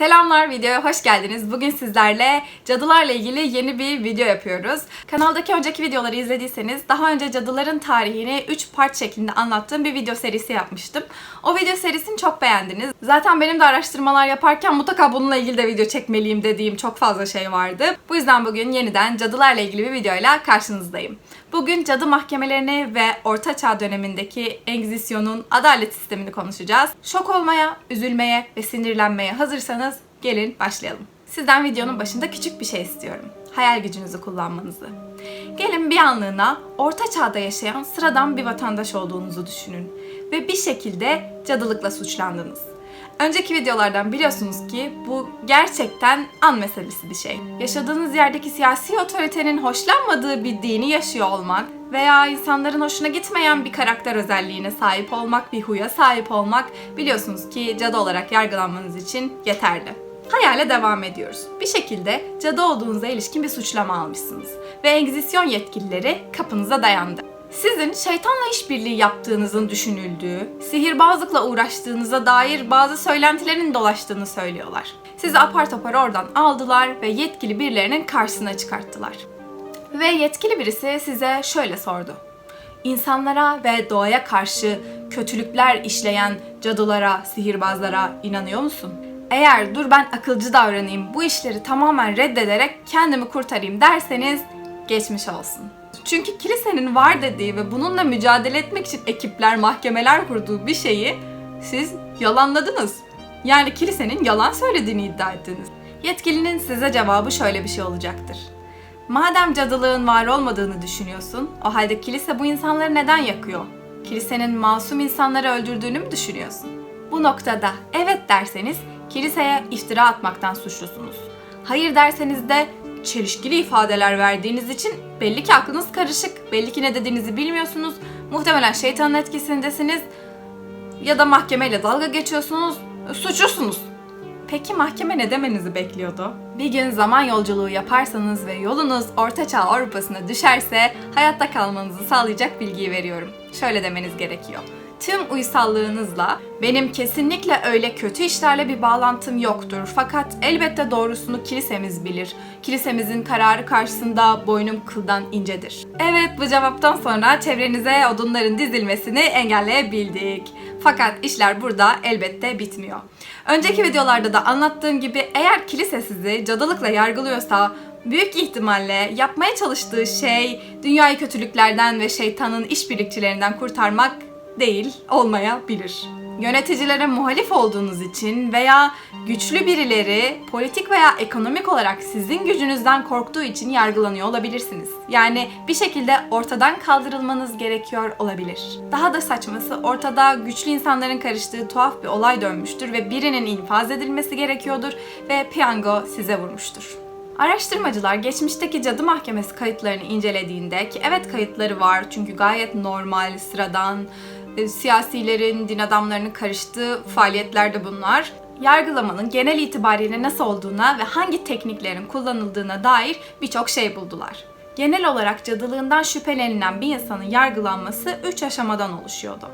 Selamlar, videoya hoş geldiniz. Bugün sizlerle cadılarla ilgili yeni bir video yapıyoruz. Kanaldaki önceki videoları izlediyseniz daha önce cadıların tarihini 3 part şeklinde anlattığım bir video serisi yapmıştım. O video serisini çok beğendiniz. Zaten benim de araştırmalar yaparken mutlaka bununla ilgili de video çekmeliyim dediğim çok fazla şey vardı. Bu yüzden bugün yeniden cadılarla ilgili bir videoyla karşınızdayım. Bugün cadı mahkemelerini ve Orta Çağ dönemindeki Engizisyon'un adalet sistemini konuşacağız. Şok olmaya, üzülmeye ve sinirlenmeye hazırsanız gelin başlayalım. Sizden videonun başında küçük bir şey istiyorum. Hayal gücünüzü kullanmanızı. Gelin bir anlığına Orta Çağ'da yaşayan sıradan bir vatandaş olduğunuzu düşünün ve bir şekilde cadılıkla suçlandınız. Önceki videolardan biliyorsunuz ki bu gerçekten an meselesi bir şey. Yaşadığınız yerdeki siyasi otoritenin hoşlanmadığı bir dini yaşıyor olmak veya insanların hoşuna gitmeyen bir karakter özelliğine sahip olmak, bir huya sahip olmak biliyorsunuz ki cadı olarak yargılanmanız için yeterli. Hayale devam ediyoruz. Bir şekilde cadı olduğunuza ilişkin bir suçlama almışsınız ve Engizisyon yetkilileri kapınıza dayandı. Sizin şeytanla işbirliği yaptığınızın düşünüldüğü, sihirbazlıkla uğraştığınıza dair bazı söylentilerin dolaştığını söylüyorlar. Sizi apar topar oradan aldılar ve yetkili birilerinin karşısına çıkarttılar. Ve yetkili birisi size şöyle sordu. İnsanlara ve doğaya karşı kötülükler işleyen cadılara, sihirbazlara inanıyor musun? Eğer dur ben akılcı davranayım, bu işleri tamamen reddederek kendimi kurtarayım derseniz geçmiş olsun. Çünkü kilisenin var dediği ve bununla mücadele etmek için ekipler, mahkemeler kurduğu bir şeyi siz yalanladınız. Yani kilisenin yalan söylediğini iddia ettiniz. Yetkilinin size cevabı şöyle bir şey olacaktır. Madem cadılığın var olmadığını düşünüyorsun, o halde kilise bu insanları neden yakıyor? Kilisenin masum insanları öldürdüğünü mü düşünüyorsun? Bu noktada evet derseniz kiliseye iftira atmaktan suçlusunuz. Hayır derseniz de çelişkili ifadeler verdiğiniz için belli ki aklınız karışık, belli ki ne dediğinizi bilmiyorsunuz, muhtemelen şeytanın etkisindesiniz ya da mahkemeyle dalga geçiyorsunuz, suçlusunuz. Peki mahkeme ne demenizi bekliyordu? Bir gün zaman yolculuğu yaparsanız ve yolunuz Ortaçağ Avrupa'sına düşerse hayatta kalmanızı sağlayacak bilgiyi veriyorum. Şöyle demeniz gerekiyor. Tüm uysallığınızla benim kesinlikle öyle kötü işlerle bir bağlantım yoktur. Fakat elbette doğrusunu kilisemiz bilir. Kilisemizin kararı karşısında boynum kıldan incedir. Evet bu cevaptan sonra çevrenize odunların dizilmesini engelleyebildik. Fakat işler burada elbette bitmiyor. Önceki videolarda da anlattığım gibi eğer kilise sizi cadılıkla yargılıyorsa büyük ihtimalle yapmaya çalıştığı şey dünyayı kötülüklerden ve şeytanın işbirlikçilerinden kurtarmak değil olmayabilir. Yöneticilere muhalif olduğunuz için veya güçlü birileri politik veya ekonomik olarak sizin gücünüzden korktuğu için yargılanıyor olabilirsiniz. Yani bir şekilde ortadan kaldırılmanız gerekiyor olabilir. Daha da saçması ortada güçlü insanların karıştığı tuhaf bir olay dönmüştür ve birinin infaz edilmesi gerekiyordur ve piyango size vurmuştur. Araştırmacılar geçmişteki cadı mahkemesi kayıtlarını incelediğinde ki evet kayıtları var çünkü gayet normal, sıradan, e, siyasilerin, din adamlarının karıştığı faaliyetlerde bunlar. Yargılamanın genel itibariyle nasıl olduğuna ve hangi tekniklerin kullanıldığına dair birçok şey buldular. Genel olarak cadılığından şüphelenilen bir insanın yargılanması 3 aşamadan oluşuyordu.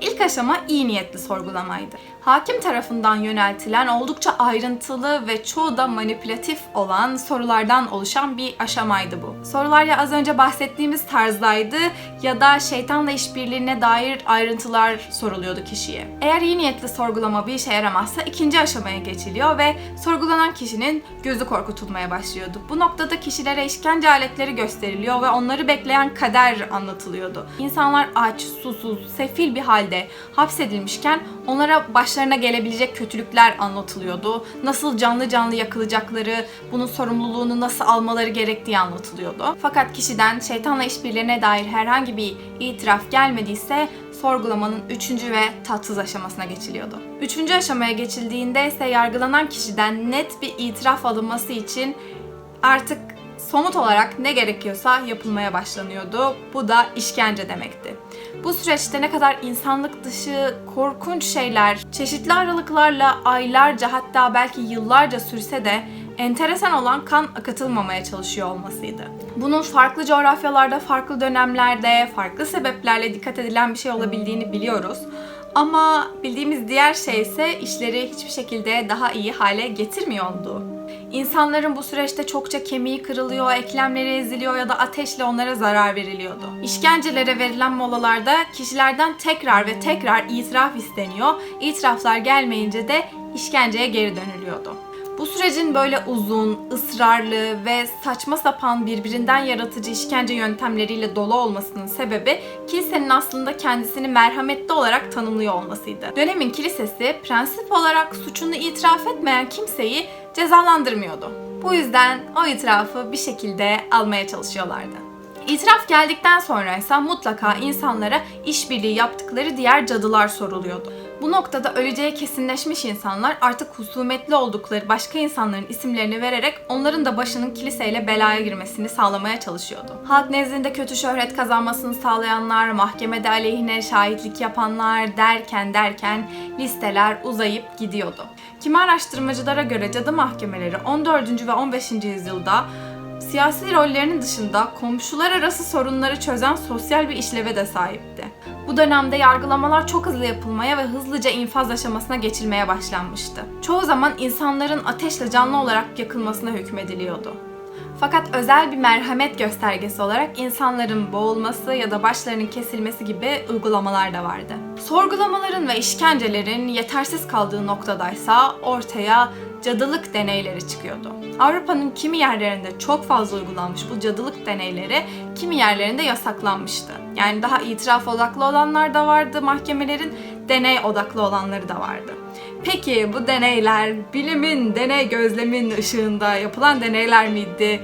İlk aşama iyi niyetli sorgulamaydı. Hakim tarafından yöneltilen oldukça ayrıntılı ve çoğu da manipülatif olan sorulardan oluşan bir aşamaydı bu. Sorular ya az önce bahsettiğimiz tarzdaydı ya da şeytanla işbirliğine dair ayrıntılar soruluyordu kişiye. Eğer iyi niyetli sorgulama bir işe yaramazsa ikinci aşamaya geçiliyor ve sorgulanan kişinin gözü korkutulmaya başlıyordu. Bu noktada kişilere işkence aletleri gösteriliyor ve onları bekleyen kader anlatılıyordu. İnsanlar aç, susuz, sefil bir halde hapsedilmişken onlara başlarına gelebilecek kötülükler anlatılıyordu. Nasıl canlı canlı yakılacakları, bunun sorumluluğunu nasıl almaları gerektiği anlatılıyordu. Fakat kişiden şeytanla işbirliğine dair herhangi bir itiraf gelmediyse sorgulamanın üçüncü ve tatsız aşamasına geçiliyordu. Üçüncü aşamaya geçildiğinde ise yargılanan kişiden net bir itiraf alınması için artık somut olarak ne gerekiyorsa yapılmaya başlanıyordu. Bu da işkence demekti. Bu süreçte ne kadar insanlık dışı korkunç şeyler çeşitli aralıklarla aylarca hatta belki yıllarca sürse de enteresan olan kan akıtılmamaya çalışıyor olmasıydı. Bunun farklı coğrafyalarda, farklı dönemlerde, farklı sebeplerle dikkat edilen bir şey olabildiğini biliyoruz. Ama bildiğimiz diğer şey ise işleri hiçbir şekilde daha iyi hale getirmiyor olduğu. İnsanların bu süreçte çokça kemiği kırılıyor, eklemleri eziliyor ya da ateşle onlara zarar veriliyordu. İşkencelere verilen molalarda kişilerden tekrar ve tekrar itiraf isteniyor. İtiraflar gelmeyince de işkenceye geri dönülüyordu. Bu sürecin böyle uzun, ısrarlı ve saçma sapan birbirinden yaratıcı işkence yöntemleriyle dolu olmasının sebebi kilisenin aslında kendisini merhametli olarak tanımlıyor olmasıydı. Dönemin kilisesi prensip olarak suçunu itiraf etmeyen kimseyi cezalandırmıyordu. Bu yüzden o itirafı bir şekilde almaya çalışıyorlardı. İtiraf geldikten sonra ise mutlaka insanlara işbirliği yaptıkları diğer cadılar soruluyordu. Bu noktada öleceği kesinleşmiş insanlar artık husumetli oldukları başka insanların isimlerini vererek onların da başının kiliseyle belaya girmesini sağlamaya çalışıyordu. Halk nezdinde kötü şöhret kazanmasını sağlayanlar, mahkemede aleyhine şahitlik yapanlar derken derken listeler uzayıp gidiyordu. Kimi araştırmacılara göre cadı mahkemeleri 14. ve 15. yüzyılda siyasi rollerinin dışında komşular arası sorunları çözen sosyal bir işleve de sahipti. Bu dönemde yargılamalar çok hızlı yapılmaya ve hızlıca infaz aşamasına geçilmeye başlanmıştı. Çoğu zaman insanların ateşle canlı olarak yakılmasına hükmediliyordu. Fakat özel bir merhamet göstergesi olarak insanların boğulması ya da başlarının kesilmesi gibi uygulamalar da vardı. Sorgulamaların ve işkencelerin yetersiz kaldığı noktadaysa ortaya cadılık deneyleri çıkıyordu. Avrupa'nın kimi yerlerinde çok fazla uygulanmış bu cadılık deneyleri kimi yerlerinde yasaklanmıştı. Yani daha itiraf odaklı olanlar da vardı mahkemelerin, deney odaklı olanları da vardı. Peki bu deneyler bilimin, deney gözlemin ışığında yapılan deneyler miydi?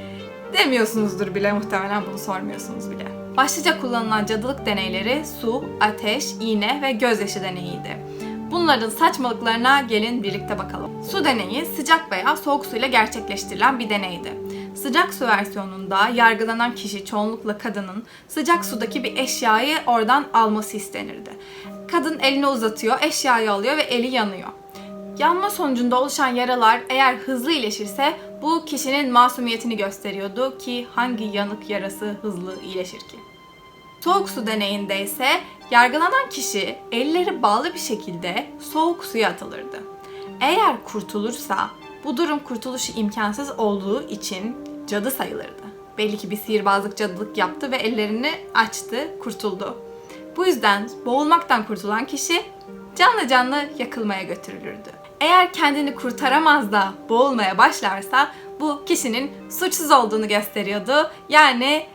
Demiyorsunuzdur bile muhtemelen bunu sormuyorsunuz bile. Başlıca kullanılan cadılık deneyleri su, ateş, iğne ve gözyaşı deneyiydi. Bunların saçmalıklarına gelin birlikte bakalım. Su deneyi sıcak veya soğuk suyla gerçekleştirilen bir deneydi. Sıcak su versiyonunda yargılanan kişi çoğunlukla kadının sıcak sudaki bir eşyayı oradan alması istenirdi. Kadın elini uzatıyor, eşyayı alıyor ve eli yanıyor. Yanma sonucunda oluşan yaralar eğer hızlı iyileşirse bu kişinin masumiyetini gösteriyordu ki hangi yanık yarası hızlı iyileşir ki? Soğuk su deneyinde ise yargılanan kişi elleri bağlı bir şekilde soğuk suya atılırdı. Eğer kurtulursa bu durum kurtuluşu imkansız olduğu için cadı sayılırdı. Belli ki bir sihirbazlık cadılık yaptı ve ellerini açtı, kurtuldu. Bu yüzden boğulmaktan kurtulan kişi canlı canlı yakılmaya götürülürdü. Eğer kendini kurtaramaz da boğulmaya başlarsa bu kişinin suçsuz olduğunu gösteriyordu. Yani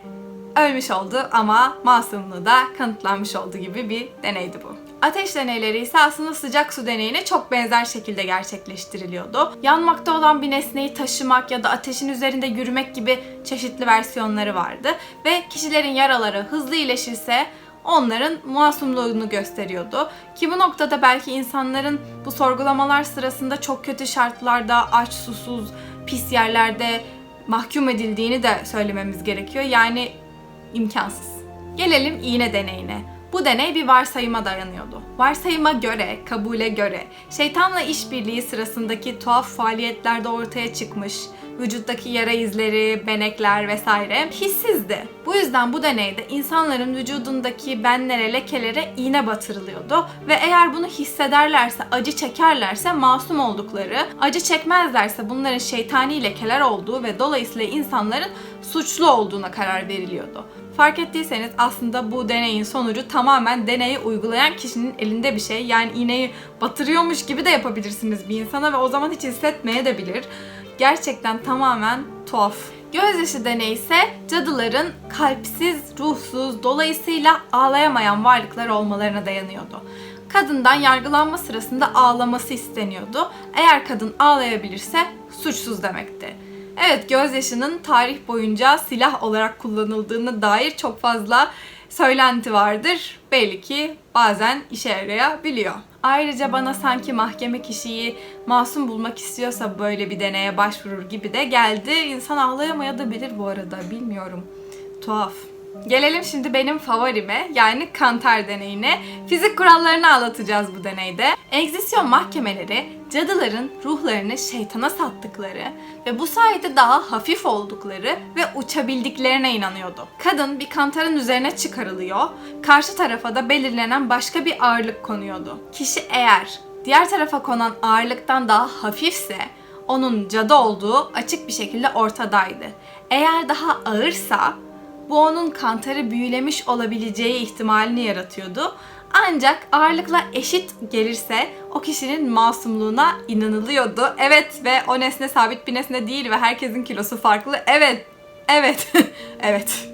ölmüş oldu ama masumluğu da kanıtlanmış oldu gibi bir deneydi bu. Ateş deneyleri ise aslında sıcak su deneyine çok benzer şekilde gerçekleştiriliyordu. Yanmakta olan bir nesneyi taşımak ya da ateşin üzerinde yürümek gibi çeşitli versiyonları vardı ve kişilerin yaraları hızlı iyileşirse onların masumluğunu gösteriyordu. Ki bu noktada belki insanların bu sorgulamalar sırasında çok kötü şartlarda aç, susuz, pis yerlerde mahkum edildiğini de söylememiz gerekiyor. Yani imkansız. Gelelim iğne deneyine. Bu deney bir varsayıma dayanıyordu. Varsayıma göre, kabule göre, şeytanla işbirliği sırasındaki tuhaf faaliyetlerde ortaya çıkmış, vücuttaki yara izleri, benekler vesaire hissizdi. Bu yüzden bu deneyde insanların vücudundaki benlere, lekelere iğne batırılıyordu ve eğer bunu hissederlerse, acı çekerlerse masum oldukları, acı çekmezlerse bunların şeytani lekeler olduğu ve dolayısıyla insanların suçlu olduğuna karar veriliyordu. Fark ettiyseniz aslında bu deneyin sonucu tamamen deneyi uygulayan kişinin elinde bir şey. Yani iğneyi batırıyormuş gibi de yapabilirsiniz bir insana ve o zaman hiç hissetmeye de bilir. Gerçekten tamamen tuhaf. Gözyaşı deneyi ise cadıların kalpsiz, ruhsuz, dolayısıyla ağlayamayan varlıklar olmalarına dayanıyordu. Kadından yargılanma sırasında ağlaması isteniyordu. Eğer kadın ağlayabilirse suçsuz demekti. Evet gözyaşının tarih boyunca silah olarak kullanıldığına dair çok fazla söylenti vardır. Belli ki bazen işe yarayabiliyor. Ayrıca bana sanki mahkeme kişiyi masum bulmak istiyorsa böyle bir deneye başvurur gibi de geldi. İnsan ağlayamayabilir bu arada bilmiyorum. Tuhaf. Gelelim şimdi benim favorime yani kantar deneyine. Fizik kurallarını anlatacağız bu deneyde. Egzisyon mahkemeleri cadıların ruhlarını şeytana sattıkları ve bu sayede daha hafif oldukları ve uçabildiklerine inanıyordu. Kadın bir kantarın üzerine çıkarılıyor, karşı tarafa da belirlenen başka bir ağırlık konuyordu. Kişi eğer diğer tarafa konan ağırlıktan daha hafifse onun cadı olduğu açık bir şekilde ortadaydı. Eğer daha ağırsa bu onun kantarı büyülemiş olabileceği ihtimalini yaratıyordu. Ancak ağırlıkla eşit gelirse o kişinin masumluğuna inanılıyordu. Evet ve o nesne sabit bir nesne değil ve herkesin kilosu farklı. Evet, evet, evet.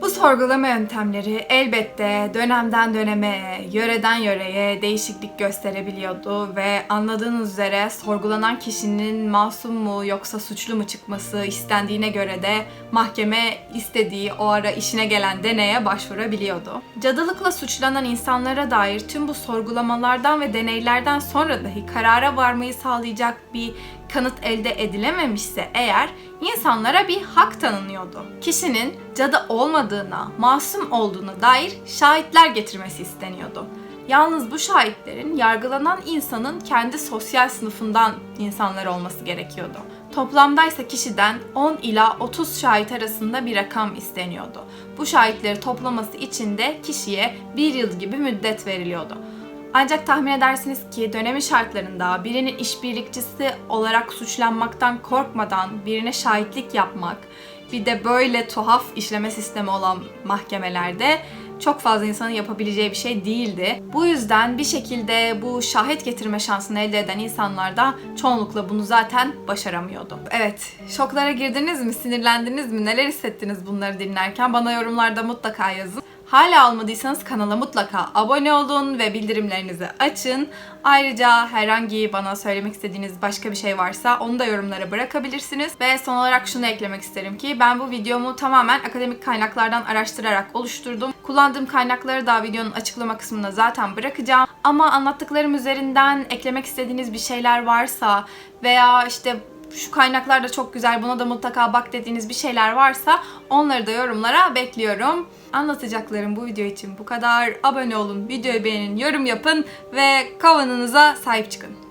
Bu sorgulama yöntemleri elbette dönemden döneme, yöreden yöreye değişiklik gösterebiliyordu ve anladığınız üzere sorgulanan kişinin masum mu yoksa suçlu mu çıkması istendiğine göre de mahkeme istediği o ara işine gelen deneye başvurabiliyordu. Cadılıkla suçlanan insanlara dair tüm bu sorgulamalardan ve deneylerden sonra dahi karara varmayı sağlayacak bir kanıt elde edilememişse eğer insanlara bir hak tanınıyordu. Kişinin cadı olmadığına, masum olduğuna dair şahitler getirmesi isteniyordu. Yalnız bu şahitlerin yargılanan insanın kendi sosyal sınıfından insanlar olması gerekiyordu. Toplamdaysa kişiden 10 ila 30 şahit arasında bir rakam isteniyordu. Bu şahitleri toplaması için de kişiye bir yıl gibi müddet veriliyordu. Ancak tahmin edersiniz ki dönemin şartlarında birinin işbirlikçisi olarak suçlanmaktan korkmadan birine şahitlik yapmak, bir de böyle tuhaf işleme sistemi olan mahkemelerde çok fazla insanın yapabileceği bir şey değildi. Bu yüzden bir şekilde bu şahit getirme şansını elde eden insanlar da çoğunlukla bunu zaten başaramıyordu. Evet, şoklara girdiniz mi, sinirlendiniz mi, neler hissettiniz bunları dinlerken bana yorumlarda mutlaka yazın. Hala almadıysanız kanala mutlaka abone olun ve bildirimlerinizi açın. Ayrıca herhangi bana söylemek istediğiniz başka bir şey varsa onu da yorumlara bırakabilirsiniz. Ve son olarak şunu eklemek isterim ki ben bu videomu tamamen akademik kaynaklardan araştırarak oluşturdum. Kullandığım kaynakları da videonun açıklama kısmına zaten bırakacağım. Ama anlattıklarım üzerinden eklemek istediğiniz bir şeyler varsa veya işte şu kaynaklar da çok güzel buna da mutlaka bak dediğiniz bir şeyler varsa onları da yorumlara bekliyorum. Anlatacaklarım bu video için bu kadar. Abone olun, videoyu beğenin, yorum yapın ve kovanınıza sahip çıkın.